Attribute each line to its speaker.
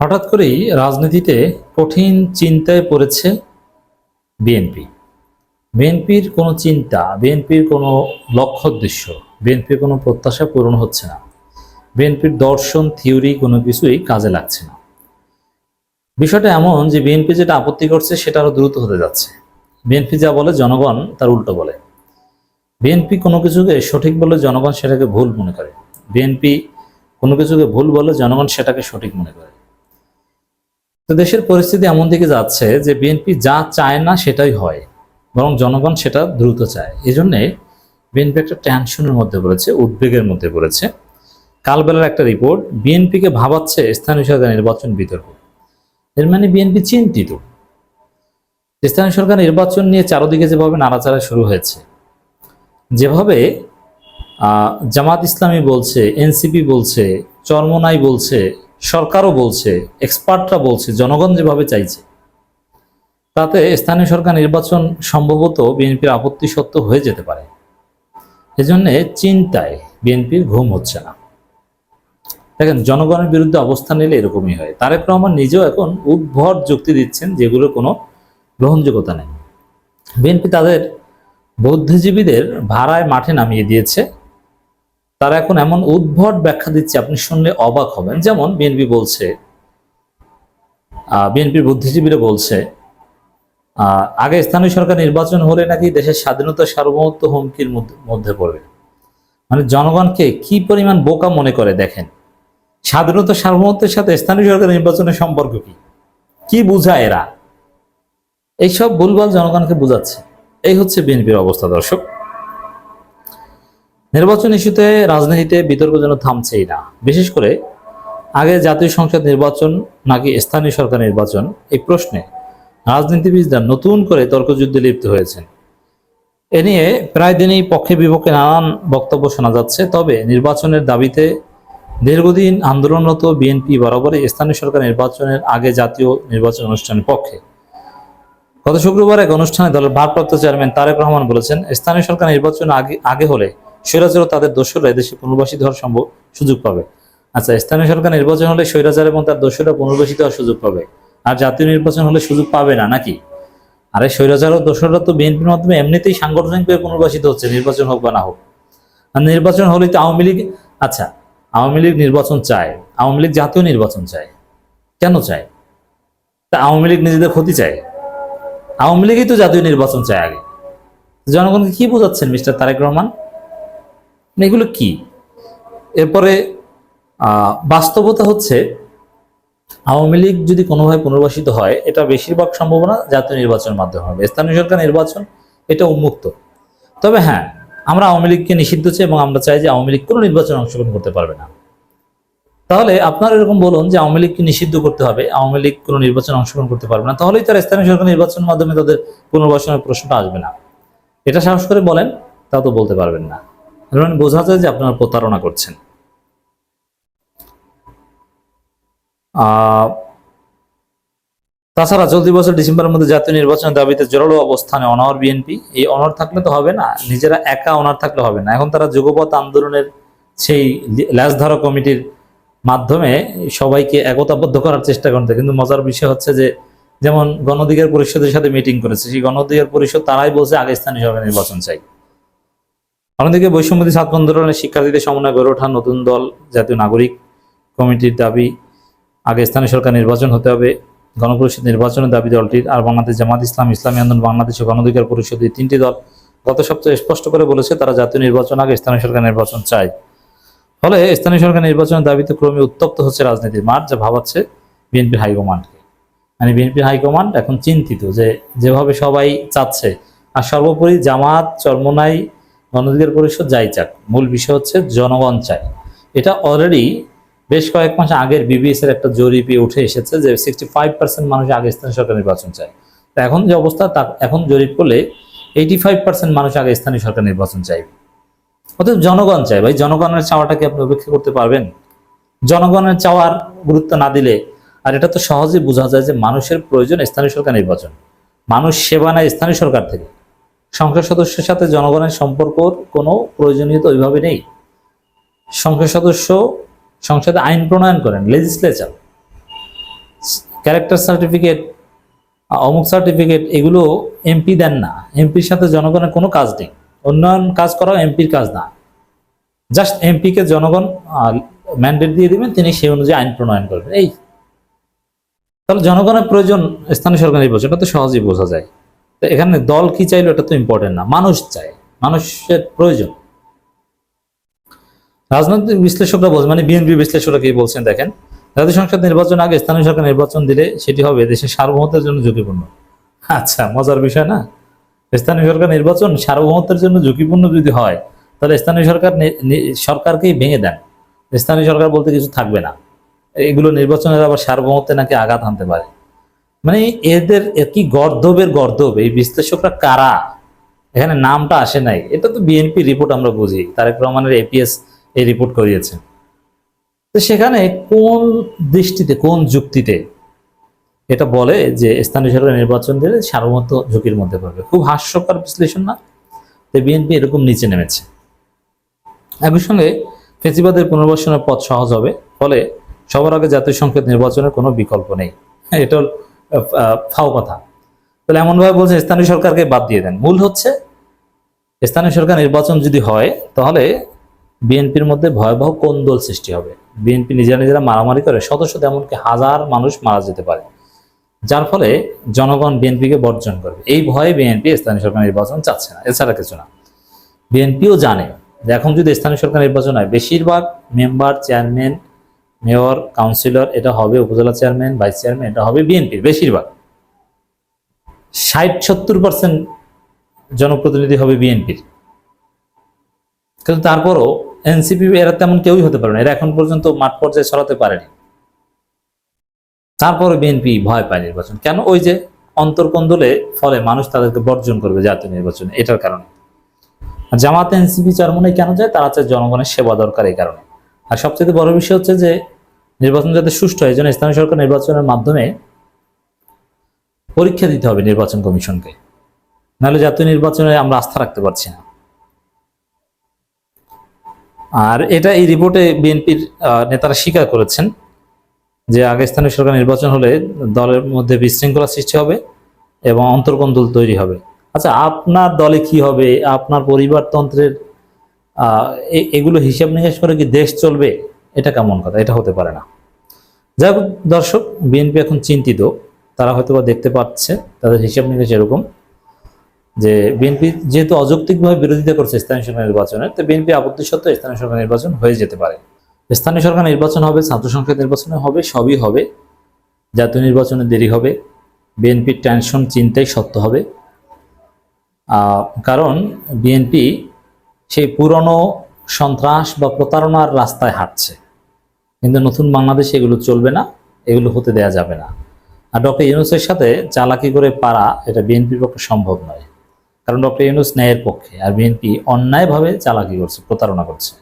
Speaker 1: হঠাৎ করেই রাজনীতিতে কঠিন চিন্তায় পড়েছে বিএনপি। বিএনপির কোনো চিন্তা, বিএনপির কোনো লক্ষ্য উদ্দেশ্য, বিএনপির কোনো প্রত্যাশা পূরণ হচ্ছে না। বিএনপির দর্শন, থিওরি কোনো কিছুই কাজে লাগছে না। বিষয়টা এমন যে বিএনপি যেটা আপত্তি করছে সেটা আরও দ্রুত হতে যাচ্ছে। বিএনপি যা বলে, জনগণ তার উল্টো বলে। বিএনপি কোনো কিছুকে সঠিক বলে জনগণ সেটাকে ভুল মনে করে। বিএনপি কোনো কিছুকে ভুল বলে জনগণ সেটাকে সঠিক মনে করে। তো দেশের পরিস্থিতি এমন দিকে যাচ্ছে যে বিএনপি যা চায় না সেটাই হয়, বরং জনগণ সেটা দ্রুত চায়। এই জন্যে বিএনপি একটা টেনশনের মধ্যে পড়েছে, উদ্বেগের মধ্যে পড়েছে। কালবেলার একটা রিপোর্ট, বিএনপিকে ভাবাচ্ছে স্থানীয় সরকার নির্বাচন বিতর্ক। এর মানে বিএনপি চিন্তিত। স্থানীয় সরকার নির্বাচন নিয়ে চারদিকে যেভাবে নাড়াচাড়া শুরু হয়েছে, যেভাবে জামাত ইসলামী বলছে, এনসিপি বলছে, চরমনাই বলছে সরকারও বলছে এক্সপার্টরা বলছে, জনগণ যেভাবে চাইছে। তাতে স্থানীয় সরকার নির্বাচন সম্ভবত বিএনপির আপত্তি সত্য হয়ে যেতে পারে। এজন্য চিন্তায় বিএনপির ঘুম হচ্ছে না। দেখেন, জনগণের বিরুদ্ধে অবস্থান নিলে এরকমই হয়। তারেক রহমান নিজেও এখন উদ্ভট যুক্তি দিচ্ছেন যেগুলোর কোনো গ্রহণযোগ্যতা নেই। বিএনপি তাদের বুদ্ধিজীবীদের ভাড়ায় মাঠে নামিয়ে দিয়েছে। তারা এখন এমন উদ্ভট ব্যাখ্যা দিচ্ছে, আপনি শুনলে অবাক হবেন। যেমন বিএনপি বলছে বিএনপির বুদ্ধিজীবীরা বলছে আগে স্থানীয় সরকার নির্বাচন হলে নাকি দেশের স্বাধীনতা সার্বভৌমত্ব হুমকির মধ্যে- পড়বে। মানে জনগণকে কি পরিমাণ বোকা মনে করে দেখেন? স্বাধীনতা সার্বভৌমত্বের সাথে স্থানীয় সরকার নির্বাচনের সম্পর্ক কি? কি বুঝায় এরা? এইসব ভুলভাল জনগণকে বোঝাচ্ছে। এই হচ্ছে বিএনপির অবস্থা, দর্শক। নির্বাচন ইস্যুতে রাজনীতিতে বিতর্ক যেন থামছেই না। বিশেষ করে আগে জাতীয় সংসদ নির্বাচন নাকি স্থানীয় সরকার নির্বাচন, এই প্রশ্নে রাজনীতিবিদরা নতুন করে তর্কযুদ্ধে লিপ্ত হয়েছেন। এ নিয়ে প্রায় দিনই পক্ষে বিপক্ষে নানান বক্তব্য শোনা যাচ্ছে, তবে নির্বাচনের দাবিতে দীর্ঘদিন আন্দোলনরত বিএনপি বরাবরই স্থানীয় সরকার নির্বাচনের আগে জাতীয় নির্বাচন অনুষ্ঠানের পক্ষে। গত শুক্রবার এক অনুষ্ঠানে দলের ভারপ্রাপ্ত চেয়ারম্যান তারেক রহমান বলেছেন, স্থানীয় সরকার নির্বাচন আগে আগে হলে স্বৈরাচার ও তাদের দোষরা এদেশে পুনর্বাসিত হওয়ার সম্ভব সুযোগ পাবে। আচ্ছা স্থানীয় সরকার নির্বাচন হলে স্বৈরাচার এবং তার দোষরা পুনর্বাসিত হওয়ার সুযোগ পাবে। আর জাতীয় নির্বাচন হলে সুযোগ পাবে না, নাকি? আরে, স্বৈরাচার ও দোষরা তো বিএনপির মাধ্যমে এমনিতেই সাংগঠনিকভাবে পুনর্বাসিত হচ্ছে, নির্বাচন হোক বা না হোক। নির্বাচন হলেই তো আওয়ামী লীগ আচ্ছা আওয়ামী লীগ নির্বাচন চায়, আওয়ামী লীগ জাতীয় নির্বাচন চায়। কেন চায়? তা আওয়ামী লীগ নিজেদের ক্ষতি চায়। আওয়ামী লীগই তো জাতীয় নির্বাচন চায় আগে। জনগণকে কি বোঝাচ্ছেন মিস্টার তারেক রহমান? মানে এগুলো কি? এরপরে বাস্তবতা হচ্ছে, আওয়ামী লীগ যদি কোনোভাবে পুনর্বাসিত হয়, এটা বেশিরভাগ সম্ভাবনা জাতীয় নির্বাচনের মাধ্যমে হবে। স্থানীয় সরকার নির্বাচন, এটা উন্মুক্ত। তবে হ্যাঁ আমরা আওয়ামী লীগকে নিষিদ্ধ চাই এবং আমরা চাই যে আওয়ামী লীগ কোনো নির্বাচনে অংশগ্রহণ করতে পারবে না। তাহলে আপনারা এরকম বলুন যে আওয়ামী লীগকে নিষিদ্ধ করতে হবে, আওয়ামী লীগ কোনো নির্বাচনে অংশগ্রহণ করতে পারবে না, তাহলেই তারা স্থানীয় সরকার নির্বাচনের মাধ্যমে তাদের পুনর্বাসনের প্রশ্নটা আসবে না। এটা সাহস করে বলেন তা তো বলতে পারবেন না। এর মানে বোঝা যায় যে আপনারা প্রতারণা করছেন। তাছাড়া চলতি বছর ডিসেম্বরের মধ্যে জাতীয় নির্বাচনের দাবিতে জোরালো অবস্থানে অনার বিএনপি। এই অনর থাকলে তো হবে না, নিজেরা একা অনার থাকলে হবে না। এখন তারা যুগপথ আন্দোলনের সেই ল্যাসধারা কমিটির মাধ্যমে সবাইকে একতাবদ্ধ করার চেষ্টা করতে কিন্তু মজার বিষয় হচ্ছে যে, যেমন গণঅধিকার পরিষদের সাথে মিটিং করেছে, সেই গণঅধিকার পরিষদ তারাই বলছে, আগে স্থানীয় সরকার নির্বাচন চাই। অন্যদিকে বৈষম্যদী ছাত্র আন্দোলনের শিক্ষার্থীদের সমন্বয় গড়ে ওঠা নতুন দল জাতীয় নাগরিক কমিটির দাবি, আগে স্থানীয় সরকার নির্বাচন হতে হবে। গণপরিষদ নির্বাচনের দাবি দলটির আর বাংলাদেশ জামাত ইসলাম, ইসলামী আন্দোলন, বাংলাদেশ ও গণঅধিকার পরিষদ এই তিনটি দল গত সপ্তাহে স্পষ্ট করে বলেছে তারা জাতীয় নির্বাচন আগে স্থানীয় সরকার নির্বাচন চায়। ফলে স্থানীয় সরকার নির্বাচনের দাবিতে ক্রমে উত্তপ্ত হচ্ছে রাজনীতির মাঠ, যা ভাবাচ্ছে বিএনপির হাইকমান্ডকে। মানে বিএনপির হাইকমান্ড এখন চিন্তিত যে, যেভাবে সবাই চাচ্ছে। আর সর্বোপরি জামাত, চরমনাই গণঅধিকার পরিষদ যাই চাক, মূল বিষয় হচ্ছে জনগণ চায় এটা অলরেডি বেশ কয়েক মাস আগের বিবিএস এর একটা জরিপে উঠে এসেছে যে সিক্সটি ফাইভ পার্সেন্ট মানুষ আগে স্থানীয় সরকার নির্বাচন চায়। তো এখন যে অবস্থা, তা এখন জরিপ করলে এইটি ফাইভ পার্সেন্ট মানুষ আগে স্থানীয় সরকার নির্বাচন চাইবে অতএব জনগণ চায়। ভাই, জনগণের চাওয়াটাকে আপনি উপেক্ষা করতে পারবেন? জনগণের চাওয়ার গুরুত্ব না দিলে, আর এটা তো সহজেই বোঝা যায় যে মানুষের প্রয়োজন স্থানীয় সরকার নির্বাচন। মানুষ সেবা নেয় স্থানীয় সরকার থেকে। সংসদ সদস্যের সাথে জনগণের সম্পর্কর কোনো প্রয়োজনীয়তা ওইভাবে নেই। সংসদ সদস্য সংসদে আইন প্রণয়ন করেন লেজিসলেচার ক্যারেক্টার সার্টিফিকেট অমুক সার্টিফিকেট এগুলো এমপি দেন না। এমপির সাথে জনগণের কোনো কাজ নেই। উন্নয়ন কাজ করা এমপির কাজ না। জাস্ট এমপিকে জনগণ ম্যান্ডেট দিয়ে দিবেন, তিনি সেই অনুযায়ী আইন প্রণয়ন করবেন। এই। তাহলে জনগণের প্রয়োজন স্থানীয় সরকার নির্বাচন, এটা তো সহজেই বোঝা যায়। তো এখানে দল কি চাইলো এটা তো ইম্পর্টেন্ট না। মানুষ চায়। মানুষের প্রয়োজন। রাজনৈতিক বিশ্লেষকরা বলছেন মানে বিএনপি বিশ্লেষকরা কি বলছেন দেখেন জাতীয় সংসদ নির্বাচন আগে স্থানীয় সরকার নির্বাচন দিলে সেটি হবে দেশের সার্বভৌমত্বের জন্য ঝুঁকিপূর্ণ। আচ্ছা মজার বিষয় না? স্থানীয় সরকার নির্বাচন সার্বভৌমত্বের জন্য ঝুঁকিপূর্ণ যদি হয়, তাহলে স্থানীয় সরকার সরকারকেই ভেঙে দেন। স্থানীয় সরকার বলতে কিছু থাকবে না। এগুলো নির্বাচনের আবার সার্বভৌমত্বে নাকি আঘাত আনতে পারে। মানে এদের কি গর্দবের গর্দব? এই বিশ্লেষকরা কারা? এখানে নামটা আসে নাই। এটা তো বিএনপি রিপোর্ট আমরা বুঝি। তারেক রহমানের এপিএস এই রিপোর্ট করিয়েছেন। তো সেখানে কোন দৃষ্টিতে কোন যুক্তিতে এটা বলে যে স্থানীয় সরকার নির্বাচন দিলে সার্বভৌমত্ব ঝুঁকির মধ্যে পড়বে? খুব হাস্যকর বিশ্লেষণ না? তো বিএনপি এরকম নিচে নেমেছে। একই সঙ্গে ফেসিবাদের পুনর্বাসনের পথ সহজ হবে ফলে সবার আগে জাতীয় সংসদ নির্বাচনের কোনো বিকল্প নেই। হ্যাঁ, এটা ফাও কথা। তাহলে এমনভাবে বলছে, স্থানীয় সরকারকে বাদ দিয়ে দেন। মূল হচ্ছে, স্থানীয় সরকার নির্বাচন যদি হয়, তাহলে বিএনপির মধ্যে ভয়াবহ কোন্দল সৃষ্টি হবে। বিএনপি নিজেরা নিজেরা মারামারি করে, শত শত এমনকি হাজার মানুষ মারা যেতে পারে। যার ফলে জনগণ বিএনপিকে বর্জন করবে। এই ভয়ে বিএনপি স্থানীয় সরকার নির্বাচন চাচ্ছে না, এছাড়া কিছু না। বিএনপিও জানে যে এখন যদি স্থানীয় সরকার নির্বাচন হয়, বেশিরভাগ মেম্বার, চেয়ারম্যান মেয়র, কাউন্সিলর, এটা হবে উপজেলা চেয়ারম্যান, ভাইস চেয়ারম্যান, এটা হবে বিএনপির বেশিরভাগ। ষাট, সত্তর পার্সেন্ট জনপ্রতিনিধি হবে বিএনপির। কিন্তু তারপরও এনসিপি এরা তেমন কেউই হতে পারে না। এরা এখন পর্যন্ত মাঠ পর্যায়ে ছড়াতে পারেনি। তারপরে বিএনপি ভয় পায় নির্বাচন। কেন? ওই যে অন্তর্কন্দলে ফলে মানুষ তাদেরকে বর্জন করবে জাতীয় নির্বাচনে, এটার কারণে। জামাত এনসিপি চরমনে কেন যায়? তারা চায় জনগণের সেবা দরকার এই কারণে। আর সবচেয়ে বড় বিষয় হচ্ছে যে নির্বাচন যাতে সুষ্ঠু হয় জন্য স্থানীয় সরকার নির্বাচনের মাধ্যমে পরীক্ষা দিতে হবে নির্বাচন কমিশনকে। নাহলে জাতীয় নির্বাচনে আমরা আস্থা রাখতে পারছি না। আর এটা এই রিপোর্টে বিএনপির নেতারা স্বীকার করেছেন যে আগে স্থানীয় সরকার নির্বাচন হলে দলের মধ্যে বিশৃঙ্খলা সৃষ্টি হবে এবং অন্তর্কন্দল তৈরি হবে। আচ্ছা আপনার দলে কি হবে? আপনার পরিবারতন্ত্রের এগুলো হিসাব নিকাশ করে কি দেশ চলবে? এটা কেমন কথা? এটা হতে পারে না। যাই হোক দর্শক, বিএনপি এখন চিন্তিত। তারা হয়তো বা দেখতে পাচ্ছে, তাদের হিসাব নিকাশ এরকম যে বিএনপি যেহেতু অযৌক্তিকভাবে বিরোধিতা করছে স্থানীয় সরকার নির্বাচনের তো বিএনপি আপত্তি সত্ত্বেও স্থানীয় সরকার নির্বাচন হয়ে যেতে পারে। স্থানীয় সরকার নির্বাচন হবে, ছাত্র সংসদ নির্বাচনে হবে, সবই হবে। জাতীয় নির্বাচনে দেরি হবে। বিএনপির টেনশন, চিন্তাই সত্য হবে। কারণ বিএনপি সেই পুরনো সন্ত্রাস বা প্রতারণার রাস্তায় হাঁটছে। কিন্তু নতুন বাংলাদেশে এগুলো চলবে না, এগুলো হতে দেয়া যাবে না। আর ডক্টর ইউনুসের সাথে চালাকি করে পারা এটা বিএনপির পক্ষে সম্ভব নয়। কারণ ডক্টর ইউনুস ন্যায়ের পক্ষে, আর বিএনপি অন্যায়ভাবে চালাকি করছে, প্রতারণা করছে।